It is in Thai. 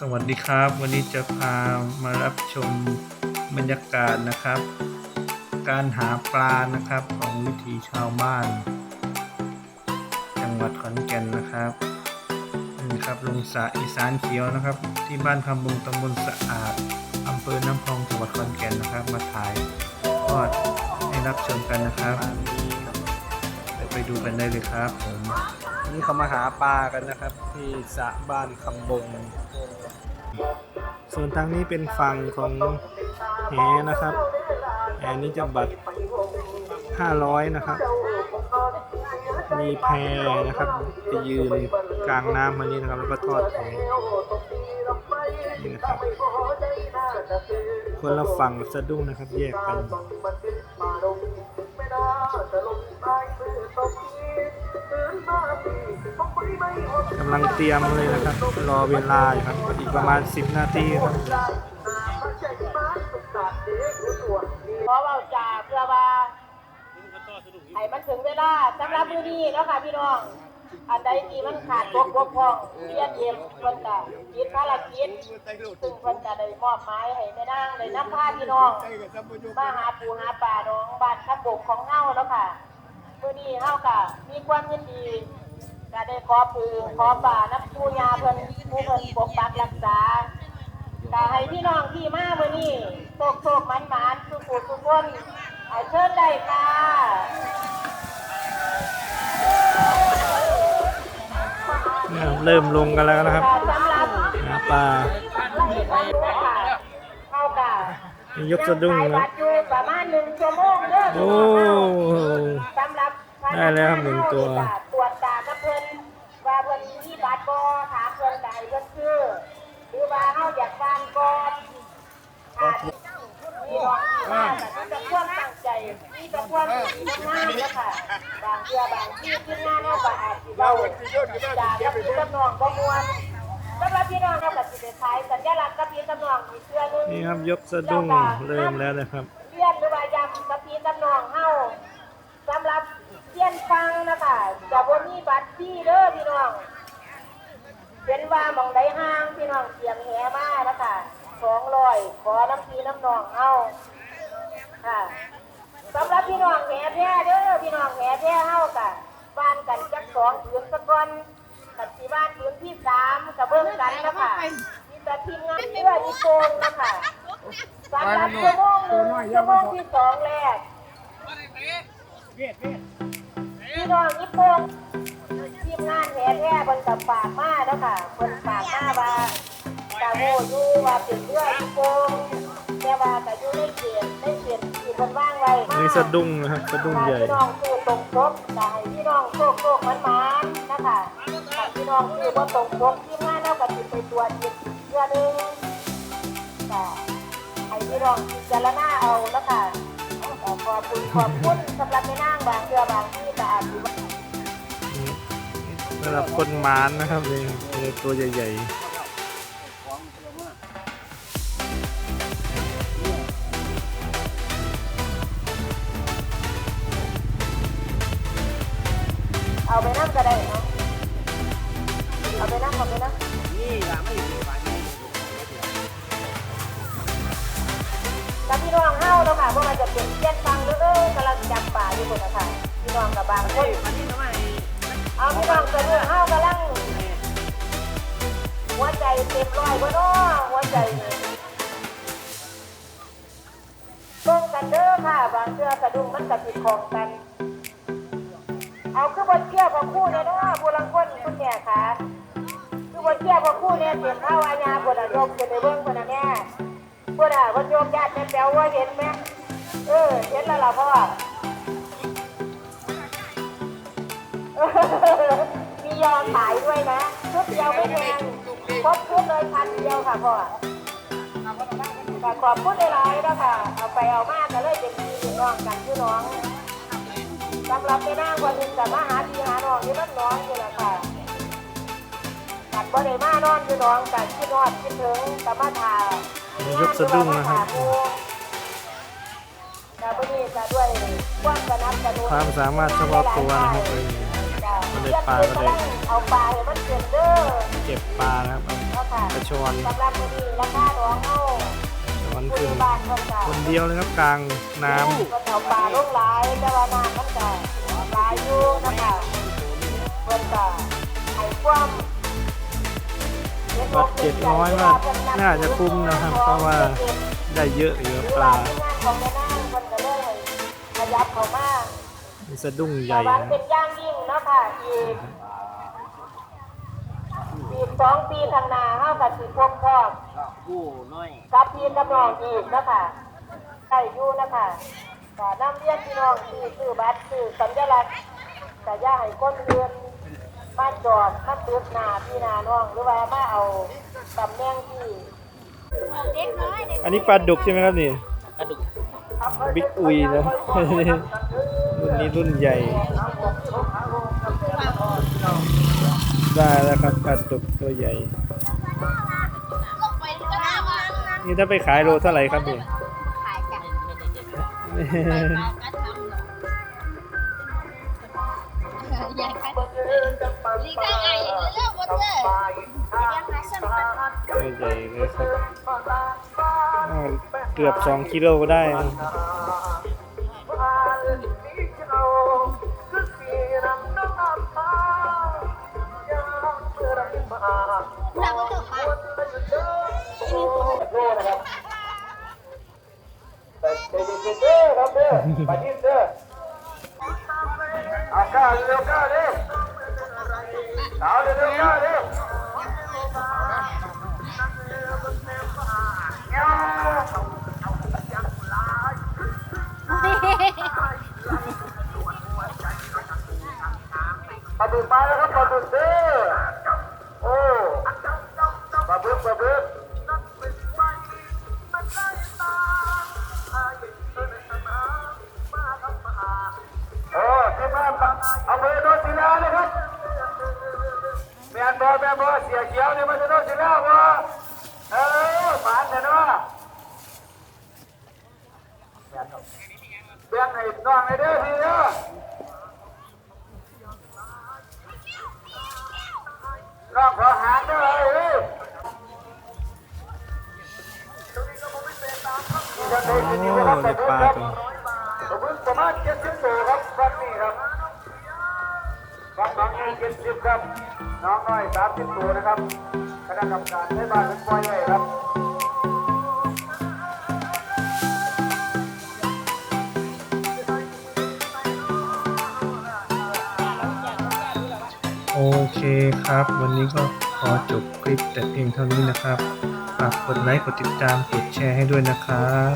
สวัสดีครับ วันนี้จะพามารับชมบรรยากาศนะครับ การหาปลานะครับของวิถีชาวบ้าน จังหวัดขอนแก่นนะครับนี่ครับลงสระอีสานเขียวนะครับ ที่บ้านคำบุงตำบลสะอาดอำเภอน้ำพองจังหวัดขอนแก่นนะครับ มาถ่ายทอดให้รับชมกันนะครับ ไปดูกันได้เลยครับผม นี่เขามาหาปลากันนะครับ ที่สระบ้านคำบง ส่วนทางนี้เป็นฝั่งของแหนะครับแหนี้จะบัตร 500 นะครับ มีแพนะครับจะยืนกลางน้ำมานี้นะครับ แล้วก็ทอดแหนี่นะครับคนละฝั่งกับสะดุ้งนะครับ แยกกันำลังเตรียมเลยนะครับ รอเวลาอยู่ครับอีกประมาณ 10 นาทีครับเพราะว่าจ่าเพื่อว่าให้มันถึงเวลาสำหรับมือนี้เนาะค่ะพี่น้อง อันใดที่มันขาดบกบกพร่องเรียนเอ็มเพิ่นก็คิดภารกิจซึ่งเพิ่นก็ได้มอบหมายให้แม่นางได้นำพาพี่น้องมาหาปูหาปลาน้องบ้านทับบกของเฮาเนาะค่ะมือนี้เฮาก็มีความยินดี ก็ได้ขอปูขอปลานับปูยาเพิ่นผู้เพิ่นปกปักรักษาก็ให้พี่น้องที่มาเมื่อนี้โชคโชคมันหมานทุกผู้ทุกคนเอาเชิญได้ค่ะเนี่ยเริ่มลงกันแล้วนะครับสำหรับหาปลาไล่ความรู้ค่ะเข้ากับมียกสะดุ้งบันะตรอยู่ประมาณหนึ่งชั่วโมงเด้อโอ้สำหรับ ได้แล้วหนึ่งตัว ตรวจตากับเพิ่นว่าเพิ่นมีบัตรบ่ถามเพิ่นใดเพิ่นชื่อหรือว่าเฮาอยากบ้านก่อนค่ะมีน้องที่มาแต่มีแต่ความตั้งใจมีแต่ความดีงามแล้วค่ะบางเทื่อบางที่ทีมงานเฮาก็อาจสิเว้าจากกับพี่กับน้องบ่ม่วนสำหรับพี่น้องเฮาก็สิได้ขายสัญลักษณ์กับพี่กับน้องอีกเทื่อนึงนี่ครับยกสะดุ้งเริ่มแล้วนะครับ เรียนหรือว่ายำกับพี่กับน้องเฮาสำหรับเรียน ฟังนะคะจะบ่มีบัตรพี่เด้อพี่น้องเป็นว่ามองใดห้างพี่น้องเตรียมแหมานะคะสองร้อยขอน้ำพีน้ำนองเฮาค่ะสำหรับพี่น้องแหแพ้เด้อพี่น้องแหแพ้เฮาค่ะบ้านกันจักสองผืนสักก่อนกับที่บ้านผืนที่สามกับเบิ่งกันนะคะมีแต่ทีมงานเพื่ออีโกงนะคะสำหรับชั่วโมงหนึ่งชั่วโมงที่สองแรก พี่น้องญี่ปุ่นทีมงานแห่แท้บนกับฝากมาแล้วค่ะบนฝากมาว่าตาโมอยู่ว่าเป็นเรื่องญี่ปุ่นแต่ว่าแต่อยู่ในเขียนในเขียนที่คนว่างไว้นี่สะดุ้งนะครับสะดุ้งใหญ่ พี่น้องคือตรงปกแต่ให้พี่น้องโชคโชคมันมันๆนะคะถ้าพี่น้องคือว่าตรงปกทีมงานเราก็ติดไปตัวจอีกเพื่อนึงแต่ให้พี่น้องพิจารณาเอาแล้วค่ะ ขอบคุณขอบคุณสำหรับแม่นางบางเทื่อบางที่ก็อาจจะสำหรับคนหมานนะครับนี่นี่ตัวใหญ่เอาไปนั่งก็ได้เนาะ น้องกับบางคนเอาพี่น้องกับเฮากำลังหัวใจเต็มร้อยบ่เนาะหัวใจนี่งกันเด้อค่ะบางเทื่อกระดุมมันกับผิดของกัน เอาคือบนเที่ยวขอคู่เนี่ยเนาะผู้ลังคนคุณแม่ค่ะคือบนเที่ยวขอคู่เนี่ยเตรียมข้าอาญาบนอะโยมจะไปเบิ้งบนอะแม่บนอะบนโยมญาติแม่แป๋วว่าเห็นไหมเออเห็นแล้วล่ะพ่อ มียอมขายด้วยนะชุดเดียวไม่แพงครบชุดเลยพันเดียวค่ะพ่อแต่ขอบคุณหลายๆนะคะเอาไปเอามาก็เลยเป็นพี่น้องกันพี่น้องสำหรับไปนั่งวันหนึ่งแต่มาหาพี่หาน้องอยู่นั่นน้องอยู่แหละค่ะกัดบ่ได้มานอนอยู่น้องกันคิดนอดคิดถึงแต่มาถ่าๆนี่ยกสะดุ้งนะครับแต่วันนี้จะด้วยความสนับสนุนความสามารถเฉพาะตัวนะครับ จ้ะบรรได้ปลาก็ได้เอาปลาให้มันเกินเด้อเก็บปลานะครับเอาเนาะค่ะกระชอนสำหรับมื้อนี้ราคาน้องเฮาชอนผู้ขึ้นที่บ้านเพิ่นก็คนเดียวเลยครับกลางน้ำเพิ่นเอาปลาลงหลายแต่ว่าน้ำมันก็หลายอยู่นะคะเพิ่นก็ให้ความบัตรเจ็ดร้อยว่าน่าจะคุ้มนะครับ เพราะว่าได้เยอะอยู่ปลาที่งานของแม่นางเพิ่นก็เลยขยับเข้ามามีสะดุ้งใหแต่ญ่หวังนะเป็น อย่างยิ่งเนาะค่ะอีกอีกสองปีข้างหน้าเฮาก็สิพบพร้อมกู้น้อยกับพี่กับน้องอีกนะคะใช่อยู่นะคะก็นำเรียนพี่น้องที่ซื้อบัตรซื้อสัญลักษณ์ก็อย่าให้คนอื่นมาจอดมาตึกหน้าพี่หน้าน้องหรือว่ามาเอาตำแหน่งที่อันนี้ปลาดุกใช่ไหมครับนี่กระดูกบิ๊กอุยนะรุ่นนี้รุ่นใหญ่ ได้แล้วครับปลาดุกตัวใหญ่ นี่ถ้าไปขายโลเท่าไหร่ครับนี่ตัวใหญ่เลยครับอ้าวเกือบสองกิโลก็ได้นะ เอา โอ้ได้ปลาตัวผมเพิ่งประมาณเจ็ดสิบตัวครับวันนี้ครับครับน้องเองเจ็ดสิบครับ น้องน้อยสามสิบตัวนะครับคณะกรรมการให้บ้านเป็นปล่อยไว้ครับโอเคครับ วันนี้ก็ ขอจบคลิปแต่เพียงเท่านี้นะครับ ฝากกดไลค์ กดติดตาม กดแชร์ให้ด้วยนะครับ